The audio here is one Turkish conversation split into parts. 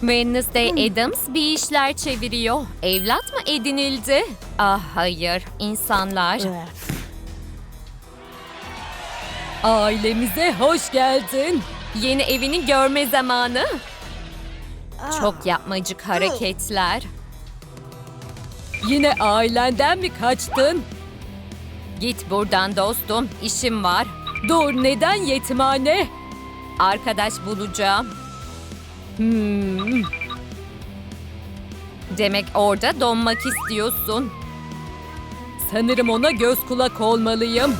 Wednesday Adams bir işler çeviriyor. Evlat mı edinildi? Ah hayır, insanlar. Ailemize hoş geldin. Yeni evini görme zamanı. Çok yapmacık hareketler. Yine ailenden mi kaçtın? Git buradan dostum, işim var. Dur, neden yetimhane? Arkadaş bulacağım. Hmm. Demek orada donmak istiyorsun. Sanırım ona göz kulak olmalıyım.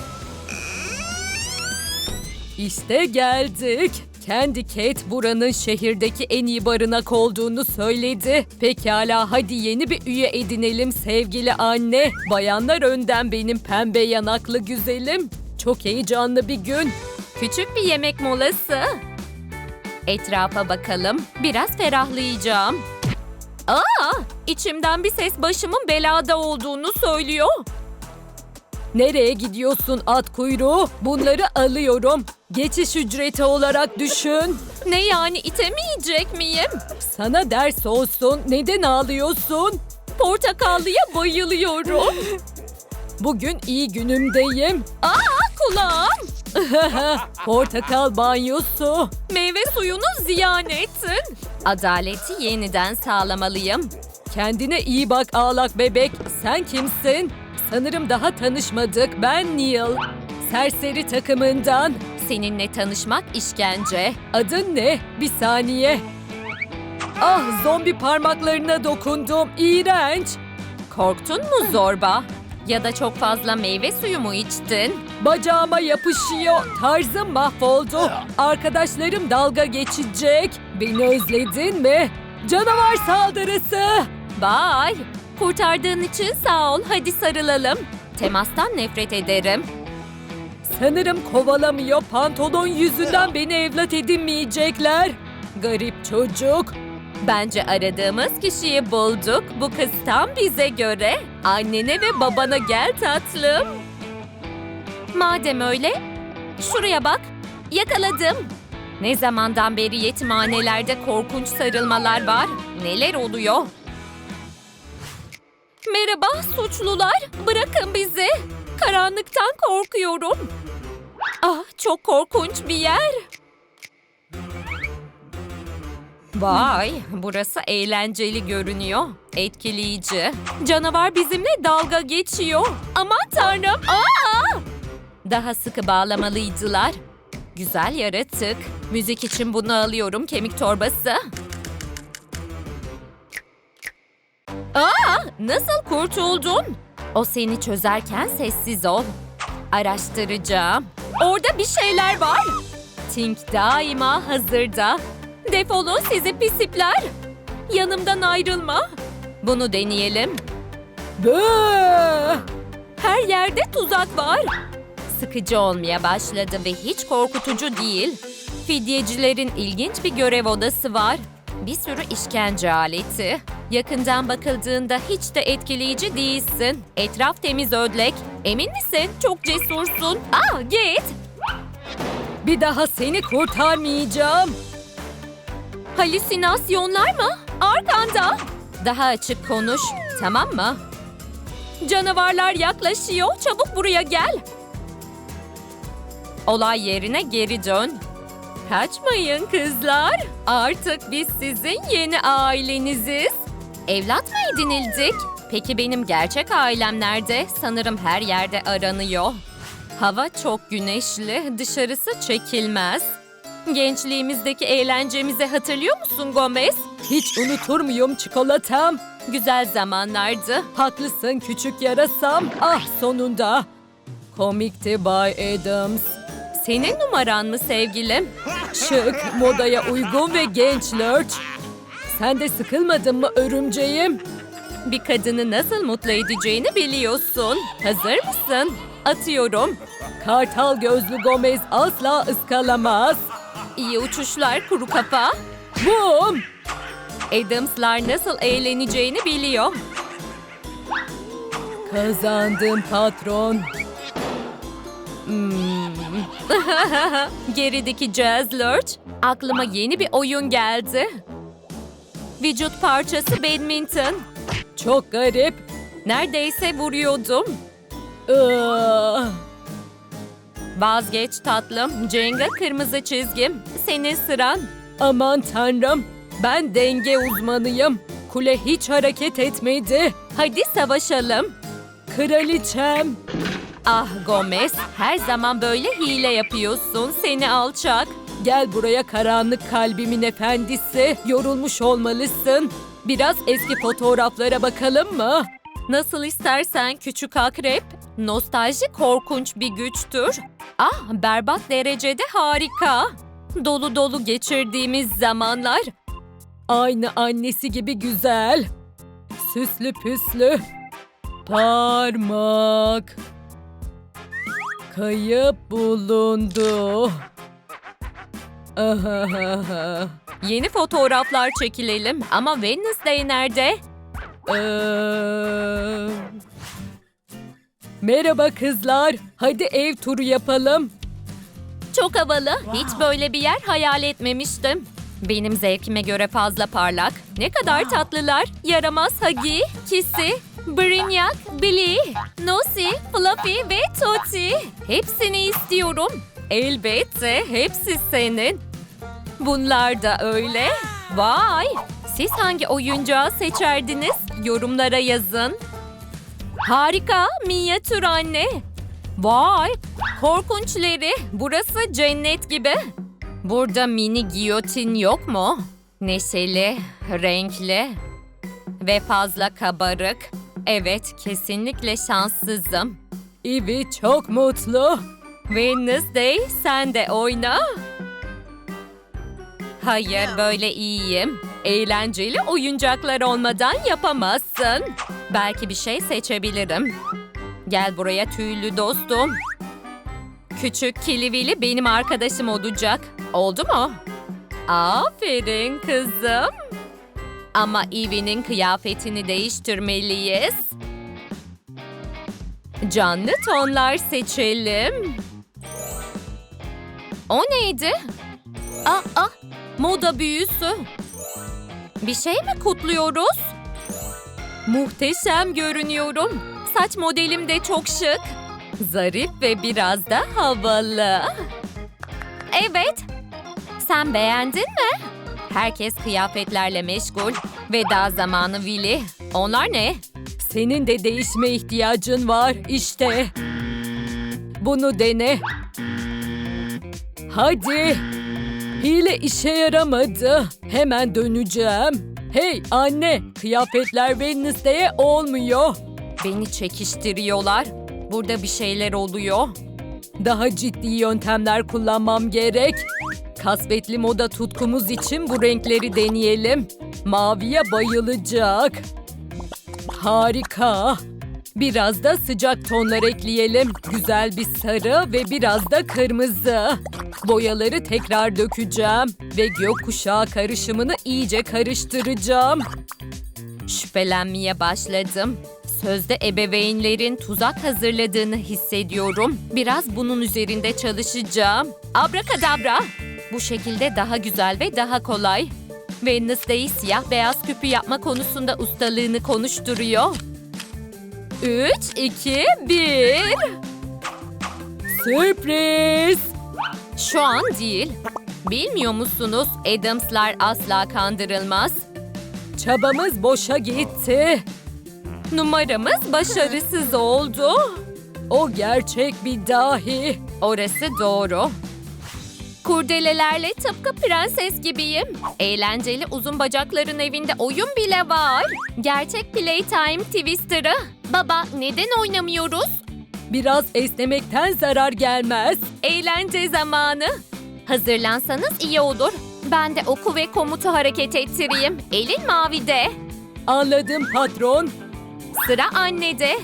İşte geldik. Kendi Kate buranın şehirdeki en iyi barınak olduğunu söyledi. Pekala hadi yeni bir üye edinelim sevgili anne. Bayanlar önden benim pembe yanaklı güzelim. Çok heyecanlı bir gün. Küçük bir yemek molası. Etrafa bakalım. Biraz ferahlayacağım. Aa, içimden bir ses başımın belada olduğunu söylüyor. Nereye gidiyorsun at kuyruğu? Bunları alıyorum. Geçiş ücreti olarak düşün. Ne yani itemeyecek miyim? Sana ders olsun. Neden ağlıyorsun? Portakallıya bayılıyorum. Bugün iyi günümdeyim. Aa kulağım. Portakal banyosu. Meyve suyunu ziyan ettin. Adaleti yeniden sağlamalıyım. Kendine iyi bak ağlak bebek. Sen kimsin? Sanırım daha tanışmadık. Ben Neil. Serseri takımından. Seninle tanışmak işkence. Adın ne? Bir saniye. Ah zombi parmaklarına dokundum. İğrenç. Korktun mu zorba? Ya da çok fazla meyve suyu mu içtin? Bacağıma yapışıyor. Tarzım mahvoldu. Arkadaşlarım dalga geçecek. Beni özledin mi? Canavar saldırısı. Bye. Kurtardığın için sağ ol. Hadi sarılalım. Temastan nefret ederim. Sanırım kovalamıyor. Pantolon yüzünden beni evlat edinmeyecekler. Garip çocuk. Bence aradığımız kişiyi bulduk. Bu kız tam bize göre. Annene ve babana gel tatlım. Madem öyle, şuraya bak. Yakaladım. Ne zamandan beri yetimhanelerde korkunç sarılmalar var? Neler oluyor? Merhaba suçlular. Bırakın bizi. Karanlıktan korkuyorum. Ah çok korkunç bir yer. Vay, burası eğlenceli görünüyor. Etkileyici. Canavar bizimle dalga geçiyor. Aman tanrım. Aa! Daha sıkı bağlamalıydılar. Güzel yaratık. Müzik için bunu alıyorum kemik torbası. Aa, nasıl kurtuldun? O seni çözerken sessiz ol. Araştıracağım. Orada bir şeyler var. Tink daima hazırda. Defolun sizi pisipler. Yanımdan ayrılma. Bunu deneyelim. Her yerde tuzak var. Sıkıcı olmaya başladı ve hiç korkutucu değil. Fidyecilerin ilginç bir görev odası var. Bir sürü işkence aleti. Yakından bakıldığında hiç de etkileyici değilsin. Etraf temiz ödlek. Emin misin? Çok cesursun. Aa git. Bir daha seni kurtarmayacağım. Halüsinasyonlar mı? Arkanda. Daha açık konuş. Tamam mı? Canavarlar yaklaşıyor. Çabuk buraya gel. Olay yerine geri dön. Kaçmayın kızlar. Artık biz sizin yeni aileniziz. Evlat mı edinildik? Peki benim gerçek ailem nerede? Sanırım her yerde aranıyor. Hava çok güneşli, dışarısı çekilmez. Gençliğimizdeki eğlencemizi hatırlıyor musun Gomez? Hiç unutur muyum çikolatam? Güzel zamanlardı. Haklısın küçük yarasam. Ah sonunda. Komikti Bay Adams. Senin numaran mı sevgilim? Şık, modaya uygun ve genç Lurch. Sen de sıkılmadın mı örümceğim? Bir kadını nasıl mutlu edeceğini biliyorsun. Hazır mısın? Atıyorum. Kartal gözlü Gomez asla ıskalamaz. İyi uçuşlar kuru kafa. Bum! Adams'lar nasıl eğleneceğini biliyor. Kazandım patron. Hmm. Gerideki Jazz Lurch. Aklıma yeni bir oyun geldi. Vücut parçası badminton. Çok garip. Neredeyse vuruyordum. Iıı. Vazgeç tatlım. Jenga kırmızı çizgim. Senin sıran. Aman tanrım. Ben denge uzmanıyım. Kule hiç hareket etmedi. Hadi savaşalım. Kraliçem. Ah Gomez, her zaman böyle hile yapıyorsun. Seni alçak. Gel buraya karanlık kalbimin efendisi. Yorulmuş olmalısın. Biraz eski fotoğraflara bakalım mı? Nasıl istersen küçük akrep. Nostalji korkunç bir güçtür. Ah berbat derecede harika. Dolu dolu geçirdiğimiz zamanlar. Aynı annesi gibi güzel. Süslü püslü. Parmak. Kayıp bulundu. Yeni fotoğraflar çekilelim ama Wednesday nerede? Ee... Merhaba kızlar. Hadi ev turu yapalım. Çok havalı. Hiç böyle bir yer hayal etmemiştim. Benim zevkime göre fazla parlak. Ne kadar tatlılar. Yaramaz Hagi, Kissy, Brignac, Billy, Nosy, Fluffy ve Toti. Hepsini istiyorum. Elbette hepsi senin. Bunlar da öyle. Vay! Siz hangi oyuncağı seçerdiniz? Yorumlara yazın. Harika, minyatür anne. Vay, korkunçları. Burası cennet gibi. Burada mini giyotin yok mu? Neşeli, renkli ve fazla kabarık. Evet, kesinlikle şanssızım. Ivy çok mutlu. Wednesday, sen de oyna. Hayır, böyle iyiyim. Eğlenceli oyuncaklar olmadan yapamazsın. Belki bir şey seçebilirim. Gel buraya tüylü dostum. Küçük Kilivili benim arkadaşım olacak. Oldu mu? Aferin kızım. Ama Ivy'nin kıyafetini değiştirmeliyiz. Canlı tonlar seçelim. O neydi? Aa, aa, moda büyüsü. Bir şey mi kutluyoruz? Muhteşem görünüyorum. Saç modelim de çok şık. Zarif ve biraz da havalı. Evet. Sen beğendin mi? Herkes kıyafetlerle meşgul. Veda zamanı Willy. Onlar ne? Senin de değişme ihtiyacın var işte. Bunu dene. Hadi. Hile işe yaramadı. Hemen döneceğim. Hey anne, kıyafetler Wednesday'e olmuyor. Beni çekiştiriyorlar. Burada bir şeyler oluyor. Daha ciddi yöntemler kullanmam gerek. Kasvetli moda tutkumuz için bu renkleri deneyelim. Maviye bayılacak. Harika. Biraz da sıcak tonlar ekleyelim. Güzel bir sarı ve biraz da kırmızı. Boyaları tekrar dökeceğim ve gökkuşağı karışımını iyice karıştıracağım. Şüphelenmeye başladım. Sözde ebeveynlerin tuzak hazırladığını hissediyorum. Biraz bunun üzerinde çalışacağım. Abrakadabra. Bu şekilde daha güzel ve daha kolay. Wednesday siyah beyaz küpü yapma konusunda ustalığını konuşturuyor. 3, 2, 1. Sürpriz. Şu an değil. Bilmiyor musunuz Adams'lar asla kandırılmaz. Çabamız boşa gitti. Numaramız başarısız oldu. O gerçek bir dahi. Orası doğru. Kurdelelerle tıpkı prenses gibiyim. Eğlenceli uzun bacakların evinde oyun bile var. Gerçek Playtime Twister'ı. Baba neden oynamıyoruz? Biraz esnemekten zarar gelmez. Eğlence zamanı. Hazırlansanız iyi olur. Ben de oku ve komutu hareket ettireyim. Elin mavide. Anladım patron. Sıra annede.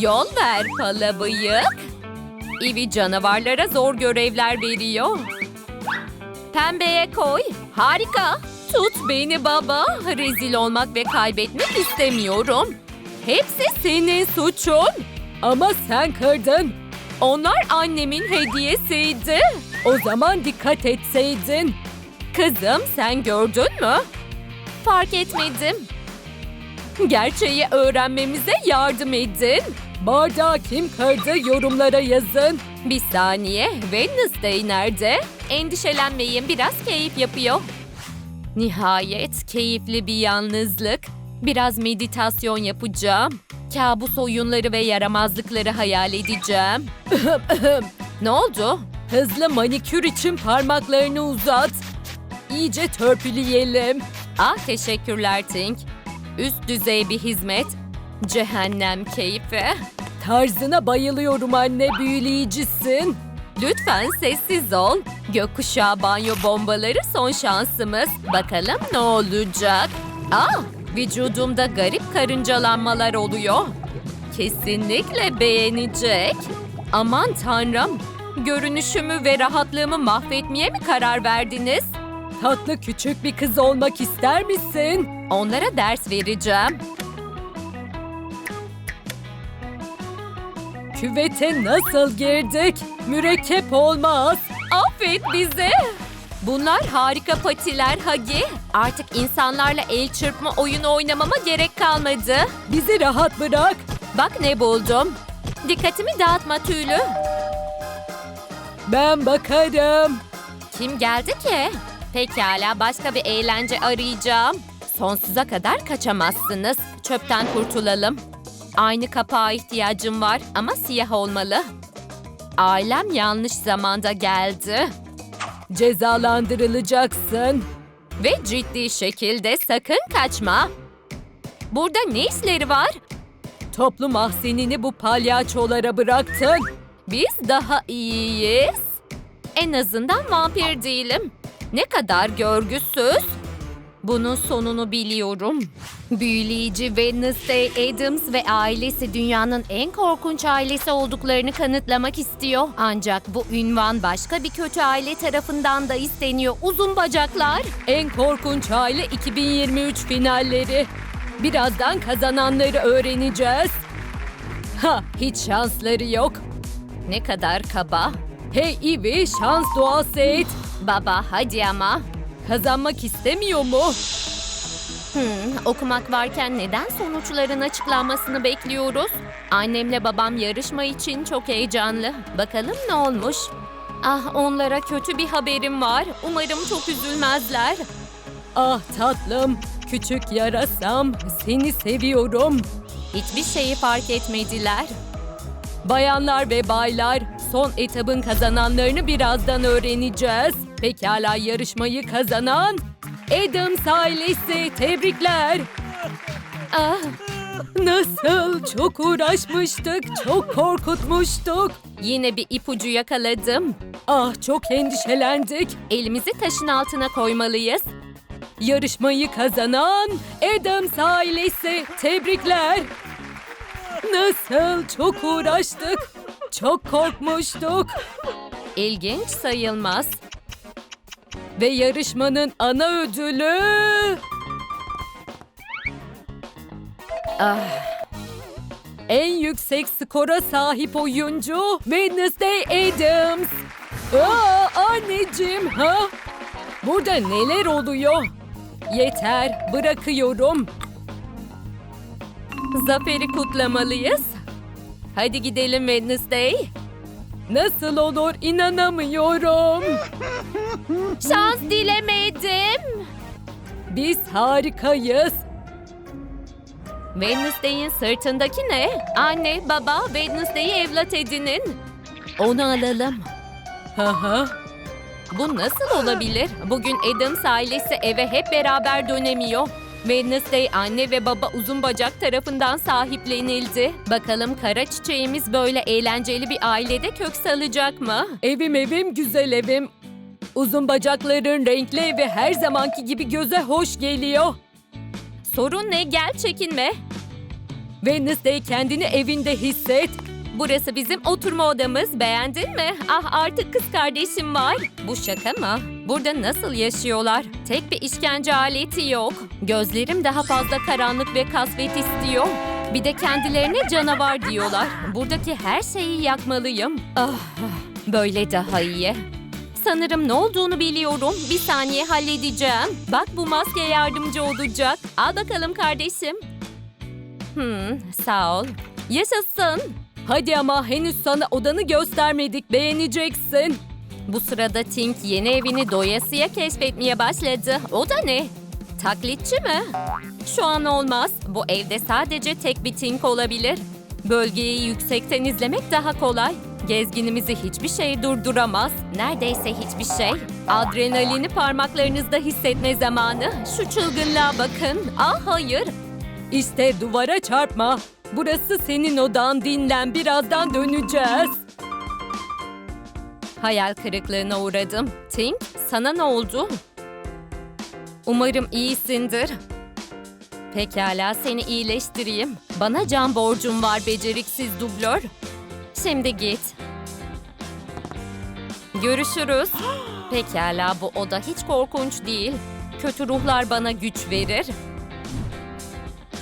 Yol ver pala bıyık. Ivy canavarlara zor görevler veriyor. Pembeye koy. Harika. Tut beni baba. Rezil olmak ve kaybetmek istemiyorum. Hepsi senin suçun. Ama sen kırdın. Onlar annemin hediyesiydi. O zaman dikkat etseydin. Kızım sen gördün mü? fark etmedim. Gerçeği öğrenmemize yardım edin. Bardağı kim kırdı yorumlara yazın. Bir saniye, Wednesday nerede? Endişelenmeyin, biraz keyif yapıyor. Nihayet keyifli bir yalnızlık. Biraz meditasyon yapacağım. Kabus oyunları ve yaramazlıkları hayal edeceğim. ne oldu? Hızlı manikür için parmaklarını uzat. İyice törpüleyelim. Ah teşekkürler Tink. Üst düzey bir hizmet. Cehennem keyfi. Tarzına bayılıyorum anne büyüleyicisin. Lütfen sessiz ol. Gökkuşağı banyo bombaları son şansımız. Bakalım ne olacak? Ah, vücudumda garip karıncalanmalar oluyor. Kesinlikle beğenecek. Aman tanrım. Görünüşümü ve rahatlığımı mahvetmeye mi karar verdiniz? Tatlı küçük bir kız olmak ister misin? Onlara ders vereceğim. Küvete nasıl girdik? Mürekkep olmaz. Affet bizi. Bunlar harika patiler Hagi. Artık insanlarla el çırpma oyunu oynamama gerek kalmadı. Bizi rahat bırak. Bak ne buldum. Dikkatimi dağıtma tüylü. Ben bakarım. Kim geldi ki? Pekala başka bir eğlence arayacağım. Sonsuza kadar kaçamazsınız. Çöpten kurtulalım. Aynı kapağa ihtiyacım var ama siyah olmalı. Ailem yanlış zamanda geldi. Cezalandırılacaksın. Ve ciddi şekilde sakın kaçma. Burada ne işleri var? Toplu mahzenini bu palyaçolara bıraktın. Biz daha iyiyiz. En azından vampir değilim. Ne kadar görgüsüz. Bunun sonunu biliyorum. Büyüleyici Wednesday Adams ve ailesi dünyanın en korkunç ailesi olduklarını kanıtlamak istiyor. Ancak bu ünvan başka bir kötü aile tarafından da isteniyor. Uzun bacaklar. En korkunç aile 2023 finalleri. Birazdan kazananları öğreneceğiz. Ha, hiç şansları yok. Ne kadar kaba. Hey Ivy, şans duası et. Baba, hadi ama. Kazanmak istemiyor mu? Hmm, okumak varken neden sonuçların açıklanmasını bekliyoruz? Annemle babam yarışma için çok heyecanlı. Bakalım ne olmuş? Ah onlara kötü bir haberim var. Umarım çok üzülmezler. Ah tatlım, küçük yarasam, seni seviyorum. Hiçbir şeyi fark etmediler. Bayanlar ve baylar, son etabın kazananlarını birazdan öğreneceğiz. Pekala yarışmayı kazanan Adams ailesi tebrikler. Ah, nasıl çok uğraşmıştık, çok korkutmuştuk. Yine bir ipucu yakaladım. Ah çok endişelendik. Elimizi taşın altına koymalıyız. Yarışmayı kazanan Adams ailesi tebrikler. Nasıl çok uğraştık. Çok korkmuştuk. İlginç sayılmaz. Ve yarışmanın ana ödülü... Ah. En yüksek skora sahip oyuncu Wednesday Adams. Aa, anneciğim ha? Burada neler oluyor? Yeter, bırakıyorum. Zaferi kutlamalıyız. Hadi gidelim Wednesday. Nasıl olur inanamıyorum. Şans dilemedim. Biz harikayız. Wednesday'in sırtındaki ne? Anne, baba, Wednesday'i evlat edinin. Onu alalım. Hı. Bu nasıl olabilir? Bugün Adams ailesi eve hep beraber dönemiyor. Wednesday anne ve baba uzun bacak tarafından sahiplenildi. Bakalım kara çiçeğimiz böyle eğlenceli bir ailede kök salacak mı? Evim evim güzel evim. Uzun bacakların renkli evi her zamanki gibi göze hoş geliyor. Sorun ne? Gel çekinme. Wednesday kendini evinde hisset. Burası bizim oturma odamız. Beğendin mi? Ah artık kız kardeşim var. Bu şaka mı? Burada nasıl yaşıyorlar? Tek bir işkence aleti yok. Gözlerim daha fazla karanlık ve kasvet istiyor. Bir de kendilerine canavar diyorlar. Buradaki her şeyi yakmalıyım. Ah, böyle daha iyi. Sanırım ne olduğunu biliyorum. Bir saniye halledeceğim. Bak bu maske yardımcı olacak. Al bakalım kardeşim. Hmm, sağ ol. Yaşasın. Hadi ama henüz sana odanı göstermedik. Beğeneceksin. Bu sırada Tink yeni evini doyasıya keşfetmeye başladı. O da ne? Taklitçi mi? Şu an olmaz. Bu evde sadece tek bir Tink olabilir. Bölgeyi yüksekten izlemek daha kolay. Gezginimizi hiçbir şey durduramaz. Neredeyse hiçbir şey. Adrenalini parmaklarınızda hissetme zamanı. Şu çılgınlığa bakın. Ah hayır. İşte duvara çarpma. Burası senin odan dinlen. Birazdan döneceğiz. Hayal kırıklığına uğradım. Tink, sana ne oldu? Umarım iyisindir. Pekala seni iyileştireyim. Bana can borcum var beceriksiz dublör. Şimdi git. Görüşürüz. Pekala bu oda hiç korkunç değil. Kötü ruhlar bana güç verir.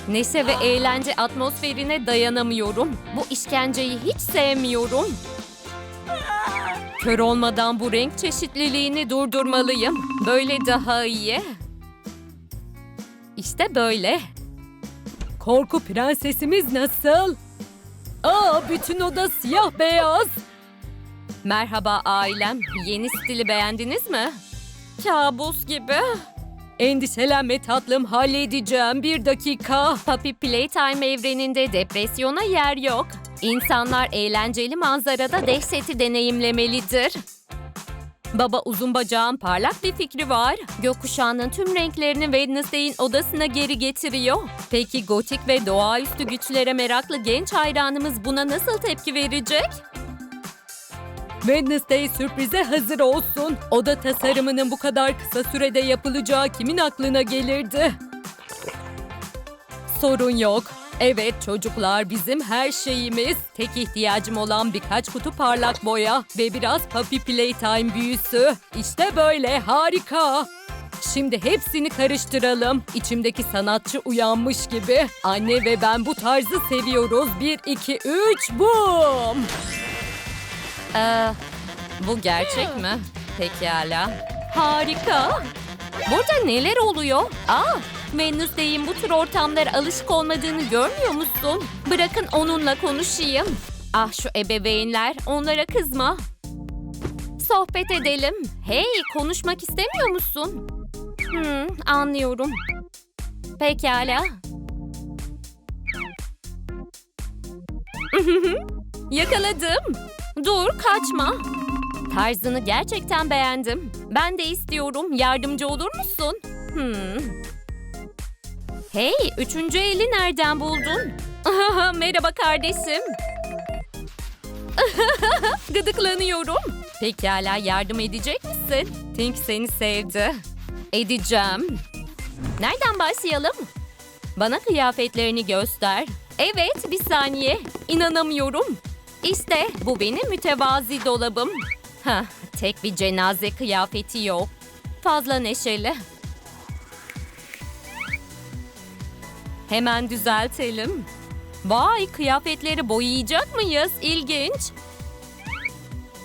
Neşe ve eğlence atmosferine dayanamıyorum. Bu işkenceyi hiç sevmiyorum. Kör olmadan bu renk çeşitliliğini durdurmalıyım. Böyle daha iyi. İşte böyle. Korku prensesimiz nasıl? Aa, bütün oda siyah beyaz. Merhaba ailem. Yeni stili beğendiniz mi? Kabus gibi. Endişelenme tatlım halledeceğim. Bir dakika. Puppy Playtime evreninde depresyona yer yok. İnsanlar eğlenceli manzarada dehşeti deneyimlemelidir. Baba uzun bacağın parlak bir fikri var. Gökkuşağının tüm renklerini Wednesday'in odasına geri getiriyor. Peki gotik ve doğaüstü güçlere meraklı genç hayranımız buna nasıl tepki verecek? Wednesday sürprize hazır olsun. Oda tasarımının bu kadar kısa sürede yapılacağı kimin aklına gelirdi? Sorun yok. Evet çocuklar bizim her şeyimiz. Tek ihtiyacım olan birkaç kutu parlak boya ve biraz Puppy Playtime büyüsü. İşte böyle harika. Şimdi hepsini karıştıralım. İçimdeki sanatçı uyanmış gibi. Anne ve ben bu tarzı seviyoruz. Bir, iki, üç, boom! Ee, bu gerçek mi? Pekala. Harika. Burada neler oluyor? Aa, Wednesday'in bu tür ortamlara alışık olmadığını görmüyor musun? Bırakın onunla konuşayım. Ah şu ebeveynler, onlara kızma. Sohbet edelim. Hey, konuşmak istemiyor musun? Hmm, anlıyorum. Pekala. Yakaladım. Dur kaçma. Tarzını gerçekten beğendim. Ben de istiyorum. Yardımcı olur musun? Hmm. Hey, üçüncü eli nereden buldun? Merhaba kardeşim. Gıdıklanıyorum. Pekala yardım edecek misin? Tink seni sevdi. Edeceğim. Nereden başlayalım? Bana kıyafetlerini göster. Evet, bir saniye. İnanamıyorum. İşte bu benim mütevazi dolabım. Hah, tek bir cenaze kıyafeti yok. Fazla neşeli. Hemen düzeltelim. Vay, kıyafetleri boyayacak mıyız? İlginç.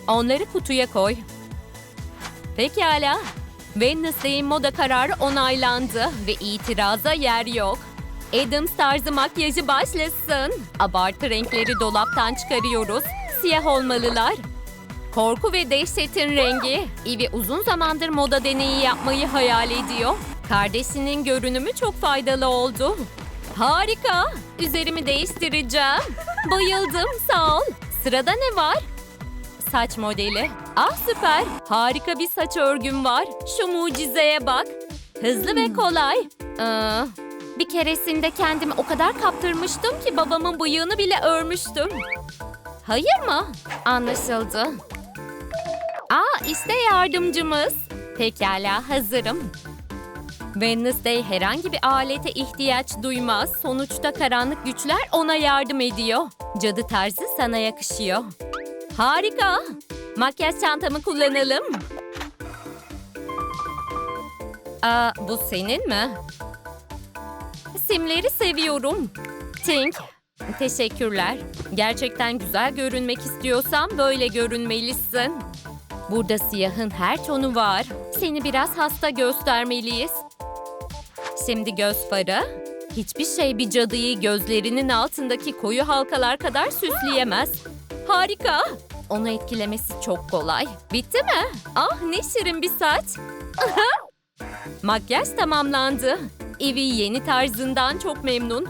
Onları kutuya koy. Pekala. Wednesday'in moda kararı onaylandı ve itiraza yer yok. Adams tarzı makyajı başlasın. Abartı renkleri dolaptan çıkarıyoruz. Siyah olmalılar. Korku ve dehşetin rengi. Ivy uzun zamandır moda deneyi yapmayı hayal ediyor. Kardeşinin görünümü çok faydalı oldu. Harika. Üzerimi değiştireceğim. Bayıldım sağ ol. Sırada ne var? Saç modeli. Ah süper. Harika bir saç örgüm var. Şu mucizeye bak. Hızlı ve kolay. Ee, bir keresinde kendimi o kadar kaptırmıştım ki babamın bıyığını bile örmüştüm. Hayır mı? Anlaşıldı. Aa işte yardımcımız. Pekala hazırım. Wednesday herhangi bir alete ihtiyaç duymaz. Sonuçta karanlık güçler ona yardım ediyor. Cadı tarzı sana yakışıyor. Harika. Makyaj çantamı kullanalım. Aa, bu senin mi? Simleri seviyorum. Tink, teşekkürler. Gerçekten güzel görünmek istiyorsan böyle görünmelisin. Burada siyahın her tonu var. Seni biraz hasta göstermeliyiz. Şimdi göz farı. Hiçbir şey bir cadıyı gözlerinin altındaki koyu halkalar kadar süsleyemez. Harika. Onu etkilemesi çok kolay. Bitti mi? Ah ne şirin bir saç. Makyaj tamamlandı. Evi yeni tarzından çok memnun.